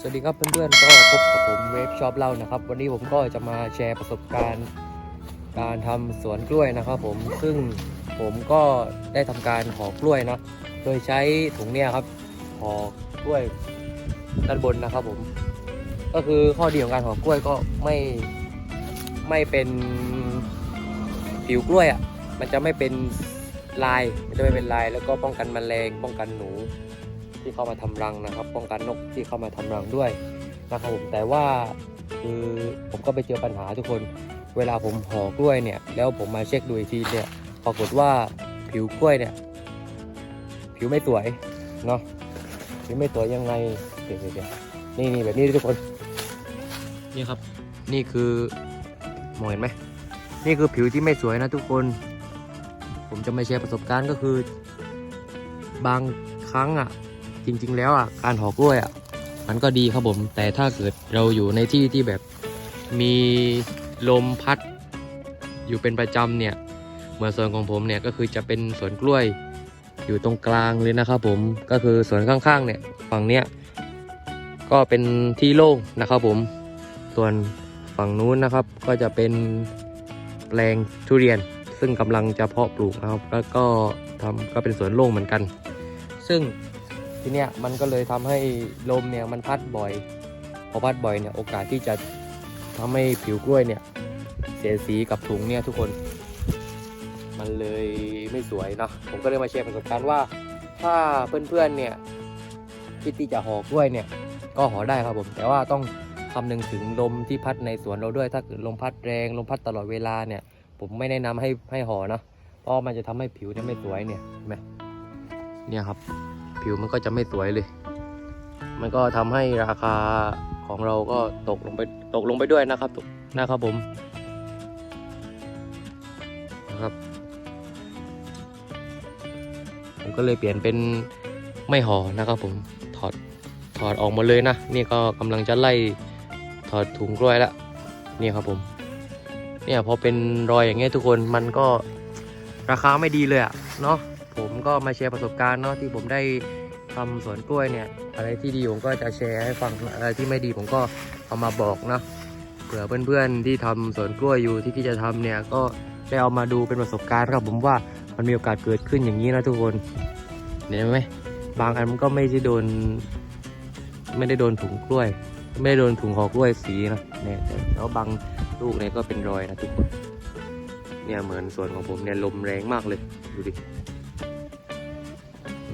สวัสดีครับเพื่อนๆก็พบกับผมเวฟชอปเล่านะครับ วันนี้ผมก็จะมาแชร์ประสบการณ์ การทำสวนกล้วยนะครับ ผมซึ่งผมก็ได้ทำการห่อกล้วยนะโดยใช้ถุงเนี่ยครับห่อกล้วยด้านบนนะครับ ผม ก็คือข้อดีของการห่อกล้วยก็ไม่ไม่เป็นผิวกล้วยอะมันจะไม่เป็นลายมันจะไม่เป็นลายแล้วก็ป้องกันแมลงป้องกันหนู ที่เข้ามาทำรังนะครับ ป้องกันนกที่เข้ามาทำรังด้วยนะครับผมแต่ว่าคือผมก็ไปเจอปัญหาทุกคน เวลาผมห่อกล้วยเนี่ย แล้วผมมาเช็คดูอีกทีเนี่ยปรากฏว่าผิวกล้วยเนี่ย ผิวไม่สวยเนาะผิวไม่สวยยังไงเดี๋ยวเดี๋ยวเดี๋ยวนี่นี่แบบนี้ทุกคน นี่ครับ นี่คือมองเห็นไหมนี่คือผิวที่ไม่สวยนะทุกคน ผมจะมาแชร์ประสบการณ์ก็คือบางครั้งอะ จริง ๆ แล้วอะการห่อกล้วยอะมันก็ดีครับผม แต่ถ้าเกิดเราอยู่ในที่ที่แบบมีลมพัด อยู่เป็นประจำเนี่ยเหมือนสวนของผมเนี่ยก็คือจะเป็นสวนกล้วยอยู่ตรงกลางเลยนะครับผมก็คือสวนข้างๆเนี่ยฝั่งเนี้ยก็เป็นที่โล่งนะครับผมส่วนฝั่งนู้นนะครับก็จะเป็นแปลงทุเรียน ซึ่งกำลังจะเพาะปลูกนะครับแล้วก็ทำก็เป็นสวนโล่งเหมือนกัน ซึ่ง ทีเนี้ยมันก็เลยทำให้ลมเนี่ยมันพัดบ่อย พอพัดบ่อยเนี่ยโอกาสที่จะทำให้ผิวกล้วยเนี่ยเสียสีกับถุงเนี่ยทุกคน มันเลยไม่สวยเนาะผมก็เลยมาแชร์ประสบการณ์ว่า ถ้าเพื่อนๆเนี่ยคิดที่จะห่อกล้วยเนี่ยก็ห่อได้ครับผม แต่ว่าต้องคำนึงถึงลมที่พัดในสวนเราด้วย ถ้าลมพัดแรงลมพัดตลอดเวลาเนี่ย ผมไม่แนะนำให้ให้ห่อนะเพราะมันจะทำให้ผิวเนี่ยไม่สวยเนี่ยเห็นไหมเนี่ยครับ ผิวมันก็จะไม่สวยเลย มันก็ทำให้ราคาของเราก็ตกลงไปตกลงไปด้วยนะครับตกนะครับผมนะครับผมก็เลยเปลี่ยนเป็นไม่ห่อนะครับผมถอดถอดออกหมดเลยนะ นี่ก็กำลังจะไล่ถอดถุงกล้วยแล้วนี่ครับผมเนี่ยพอเป็นรอยอย่างเงี้ยทุกคนมันก็ราคาไม่ดีเลยอะเนาะผมก็มาแชร์ประสบการณ์เนาะที่ผมได้ ทำสวนกล้วยเนี่ย อะไรที่ดีผมก็จะแชร์ให้ฟังอะไรที่ไม่ดีผมก็เอามาบอกนะเผื่อเพื่อนๆที่ทำสวนกล้วยอยู่ที่ที่จะทำเนี่ยก็ได้เอามาดูเป็นประสบการณ์ครับผมว่ามันมีโอกาสเกิดขึ้นอย่างนี้นะทุกคนเห็นไหมบางอันมันก็ไม่ได้โดน ไม่ได้โดนถุงกล้วย ไม่ได้โดนถุงหอกล้วยสีนะเนี่ยแต่แล้วบางลูกเนี่ยก็เป็นรอยนะทุกคนเนี่ยเหมือนสวนของผมเนี่ยลมแรงมากเลยดูดิ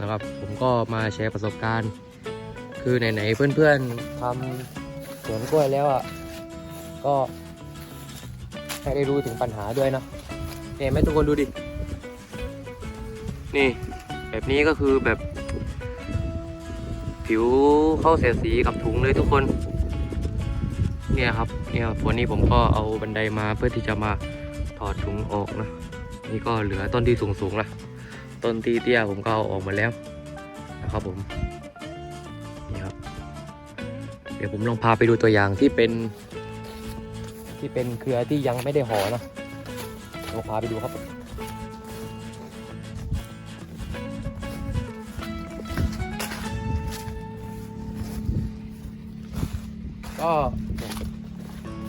นะครับ ผมก็มาแชร์ประสบการณ์ คือไหนๆเพื่อนๆทำสวนกล้วยแล้วอะก็ให้ได้รู้ถึงปัญหาด้วยนะเนี่ยแม่ทุกคนดูดิ นี่ แบบนี้ก็คือแบบ ผิวเข้าเสียสีกับถุงเลยทุกคน เนี่ยครับ เนี่ยวันนี้ผมก็เอาบันไดมาเพื่อที่จะมาถอดถุงออกนะ นี่ก็เหลือต้นที่สูงสูงๆละ ต้นที่เตี้ยผมก็เอาออกมาแล้วนะครับผมนี่ครับเดี๋ยวผมลองพาไปดูตัวอย่างที่เป็น ที่เป็นเครือที่ยังไม่ได้ห่อนะลองพาไปดูครับก็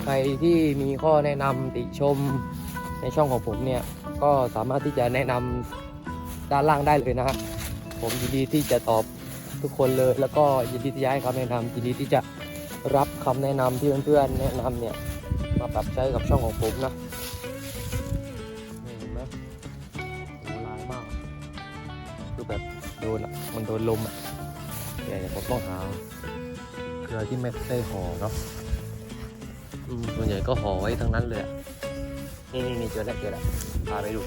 ใครที่มีข้อแนะนำติชมในช่องของผมเนี่ย ก็สามารถที่จะแนะนำ ด้านล่างได้เลยนะฮะผมยินดีที่จะตอบทุกคนเลย แล้วก็ยินดีที่จะให้คำแนะนำยินดีที่จะรับคำแนะนำที่เพื่อนๆแนะนำเนี่ยมาปรับใช้กับช่องของผมนะเห็นไหมหลายมากคือแบบโดนอะมันโดนลมอะเดี๋ยวผมต้องหาเครือที่ไม่ได้ห่อเนาะส่วนใหญ่ก็ห่อไว้ทั้งนั้นเลยนี่นี่เจอแล้วเจอแล้วพาไปดู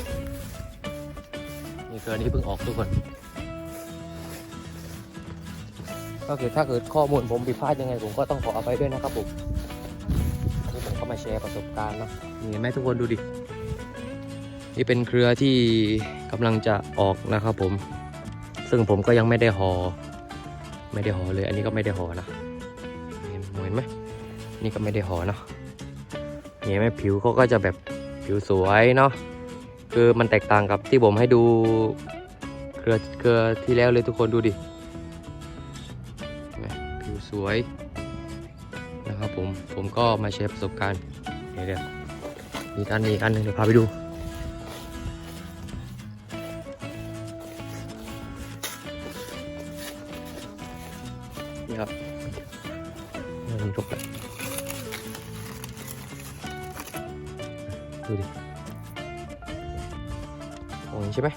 นี่เครือนี้เพิ่งออกทุกคนก็คือถ้าเกิดข้อมูลผมผิดพลาดยังไงผมก็ต้องขออภัยด้วยนะครับผมนี่ผมก็มาแชร์ประสบการณ์เนาะนี่เห็นไหมทุกคนดูดิ นี่เป็นเครือที่กำลังจะออกนะครับผม ซึ่งผมก็ยังไม่ได้ห่อไม่ได้ห่อเลย อันนี้ก็ไม่ได้ห่อนะเห็นเห็นไหมนี่ก็ไม่ได้ห่อเนาะเห็นไหมผิวเขาก็จะแบบผิวสวยเนาะ คือมันแตกต่างกับที่ผมให้ดูเครือเครือที่แล้วเลยทุกคนดูดินไหมผิวสวยนะครับผมผมก็มาแชร์ประสบการณ์เดี๋ยวเดี๋ยวมีการมีอีกอันหนึ่งเดี๋ยวพาไปดูนี่ครับมันยกแบบดูดิ ใช่ไหม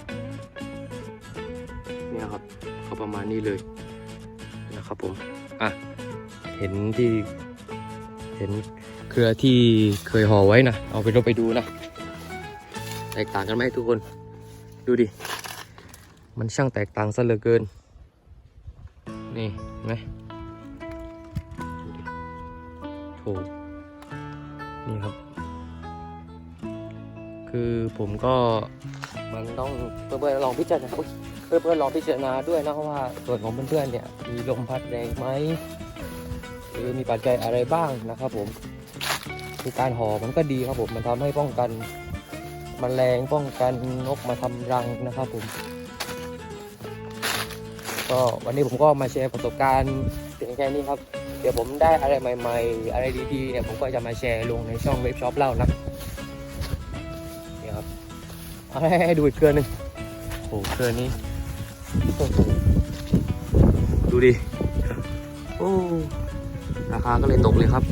เนี่ยครับก็ประมาณนี้เลยนะครับผมอะเห็นที่เห็นเครือที่เคยห่อไว้นะเอาไปลงไปดูนะแตกต่างกันไหมทุกคนดูดิ มันช่างแตกต่างซะเหลือเกิน นี่เห็นไหมดูดิโถนี่ครับ คือผมก็มันต้องเพื่อนๆลองพิจารณาอุ๊ยเพื่อนๆลองพิจารณาด้วยนะว่าส่วนของเพื่อนๆเนี่ยมีลมพัดแรงไหมหรือมีปัจจัยอะไรบ้างนะครับผมคือการห่อมันก็ดีครับผมมันทำให้ป้องกันมแมลงป้องกันนกมาทำรังนะครับผมก็วันนี้ผมก็มาแชร์ประสบการณ์เพียงแค่นี้ครับ เดี๋ยวผมได้อะไรใหม่ ๆ อะไรดีๆเนี่ยผมก็จะมาแชร์ลงในช่องเว็บช็อปเล่านะครับ เอาให้ให้ดูอีกเครือหนึงโอ้โหเครือนี้โอ้โหดูดิโอ้ราคาก็เลยตกเลยครับ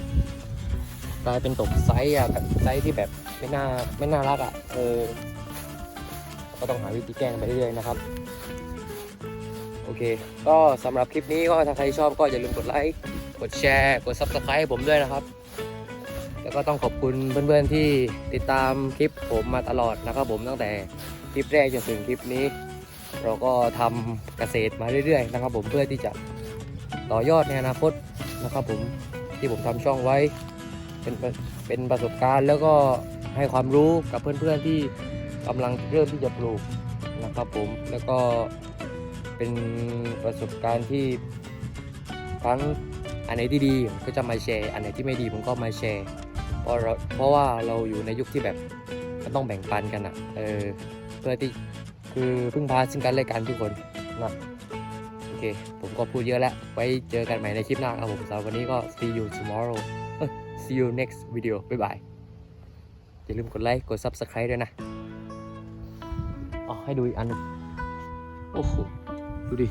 กลายเป็นตกไซส์อะแบบไซส์ที่แบบไม่น่าไม่น่ารักอะเออก็ต้องหาวิธีแก้ไปเรื่อยๆนะครับ โอเค ก็สำหรับคลิปนี้ก็ถ้าใครชอบก็อย่าลืมกดไลค์ กดแชร์ กด Subscribe ให้ผมด้วยนะครับ แล้วก็ต้องขอบคุณเพื่อนๆที่ติดตามคลิปผมมาตลอดนะครับผมตั้งแต่คลิปแรกจนถึงคลิปนี้ เราก็ทำเกษตรมาเรื่อยๆนะครับ ผมเพื่อที่จะต่อยอดในอนาคตนะครับ ผมที่ผมทำช่องไว้ เป็นเป็นประสบการณ์ แล้วก็ให้ความรู้กับเพื่อนๆที่กำลังเริ่มที่จะปลูกนะครับ ผมแล้วก็เป็นประสบการณ์ที่ทั้งอันไหนที่ดีผมก็จะมาแชร์ อันไหนที่ไม่ดีผมก็มาแชร์ เพราะเราเพราะว่าเราอยู่ในยุคที่แบบมันต้องแบ่งปันกันอะเออเพื่อที่คือพึ่งพาซึ่งกันและกันทุกคนนะโอเค ผมก็พูดเยอะแล้ว ไว้เจอกันใหม่ในคลิปหน้าครับผมสำหรับวันนี้ก็ see you tomorrow see you next video บ๊ายบาย อย่าลืมกดไลค์ กด subscribe ด้วยนะอ๋อให้ดูอีกอันนึงโอ้โห ดูดิ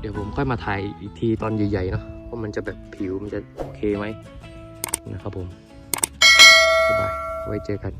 เดี๋ยวผมค่อยมาถ่ายอีกทีตอนใหญ่ๆเนาะว่ามันจะแบบผิวมันจะโอเคไหม นะครับผมบ๊ายบายไว้เจอกัน